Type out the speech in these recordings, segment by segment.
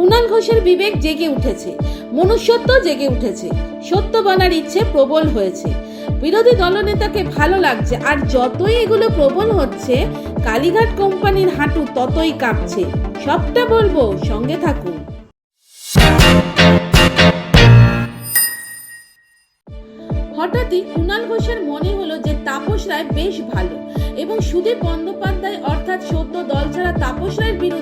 কুণাল ঘোষের বিবেক জেগে উঠেছে, মনুষ্যত্ব জেগে উঠেছে, সত্য বলার ইচ্ছে প্রবল হয়েছে। বিরোধী দলনেতাকে ভালো লাগছে, আর যতই এগুলো প্রবল হচ্ছে, কালীঘাট কোম্পানির হাঁটু ততই কাঁপছে। সবটা বলব, সঙ্গে থাকুন। হঠাৎই কুণাল ঘোষের মনে হলো যে তাপস রায় বেশ ভালো, এবং সুদীপ বন্দ্যোপাধ্যায় অর্থাৎ সদ্য দল ছাড়া তাপস রায়ের বিরুদ্ধে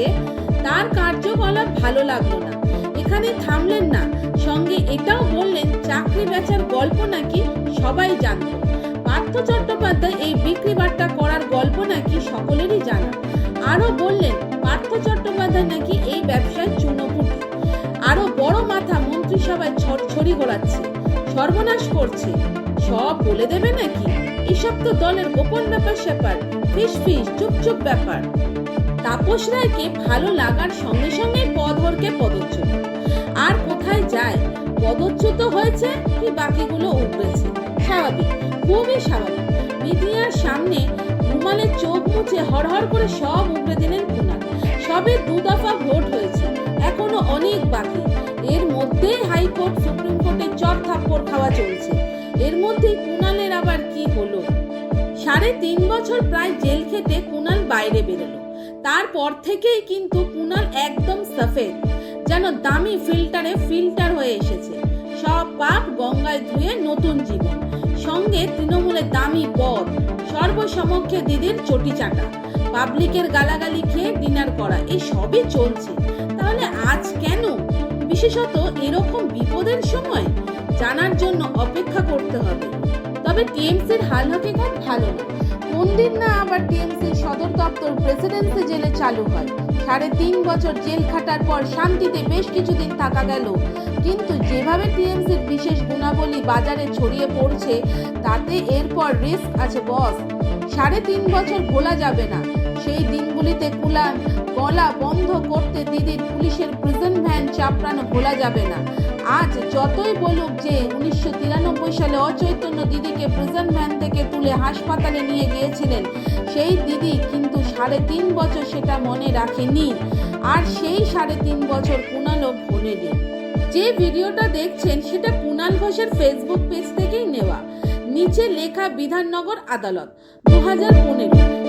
নামিয়েছে তার কার্যকলাপ ভালো লাগল না। এখানে থামলেন না। সঙ্গে এটাও বললেন, চাকরি বেচার গল্প নাকি সবাই জানত পার্থ চট্টোপাধ্যায় এই বিক্রি বাট্টা করার গল্প নাকি সকলেরই জানা। আরও বললেন, পার্থ চট্টোপাধ্যায় নাকি এই ব্যবসায় চুনোপুটি। আরও বড় মাথা মন্ত্রিসভায় ছড়ি ঘোরাচ্ছে সর্বনাশ করছে। সব বলে দেবে নাকি? এসব তো দলের গোপন ব্যাপার স্যাপার ফিস ফিস চুপ চুপ ব্যাপার। তাপস রায়কে ভালো লাগার সঙ্গে সঙ্গে পদহরকে পদচ্যুত। আর কোথায় যায়? পদচ্যুত হয়েছে কি বাকিগুলো উঠবেছে? স্বাভাবিক, খুবই স্বাভাবিক। মিডিয়ার সামনে রুমালের চোখ মুছে হরহর করে সব উগড়ে দিলেন কুণাল সবে দু দফা ভোট হয়েছে, এখনও অনেক বাকি। এর মধ্যে হাইকোর্ট, সুপ্রিম কোর্টে চর থাপ্পড় খাওয়া চলছে। এর মধ্যে কুণালের আবার কি হলো? সাড়ে তিন বছর প্রায় জেল খেটে কুণাল বাইরে বেরোলো। তারপর থেকেই কিন্তু কুণাল একদম সফেদ, যেন দামি ফিল্টারে ফিল্টার হয়ে এসেছে। সব পাপ গঙ্গায় ধুয়ে নতুন জীবন। সঙ্গে তৃণমূলের দামি পদ সর্বসমক্ষে দিদির চটি চাটা পাবলিকের গালাগালি খেয়ে ডিনার করা, এই সবই চলছে। তাহলে আজ কেন? বিশেষত এরকম বিপদের সময় জানার জন্য অপেক্ষা করতে হবে। তবে টিএমসির হাল হকিকত ভালো না। কোন দিন না, আবার টিএমসির সদর দপ্তর প্রেসিডেন্সি জেলে চালু হয়। সাড়ে তিন বছর জেল খাটার পর শান্তিতে বেশ কিছুদিন থাকা গেল। কিন্তু যেভাবে টিএমসির বিশেষ গুণাবলী বাজারে ছড়িয়ে পড়ছে, তাতে এরপর রিস্ক আছে বস। সাড়ে তিন বছর ভোলা যাবে না। সেই দিনগুলিতে কুলান গলা বন্ধ করতে দিদির পুলিশের প্রিজন ভ্যান চাপড়ানো ভোলা যাবে না। আজ যতই বলুক যে উনিশশো তিরানব্বই সালে অচৈতন্য দিদিকে প্রিজন ভ্যান থেকে তুলে হাসপাতালে নিয়ে গিয়েছিলেন, সেই দিদি কিন্তু সাড়ে তিন বছর সেটা মনে রাখেনি। আর সেই সাড়ে তিন বছর কুণালও ভোলেনি। যে ভিডিওটা দেখছেন, সেটা কুণাল ঘোষের ফেসবুক পেজ থেকেই নেওয়া। নিচে লেখা বিধাননগর আদালত, দু হাজার পনেরো।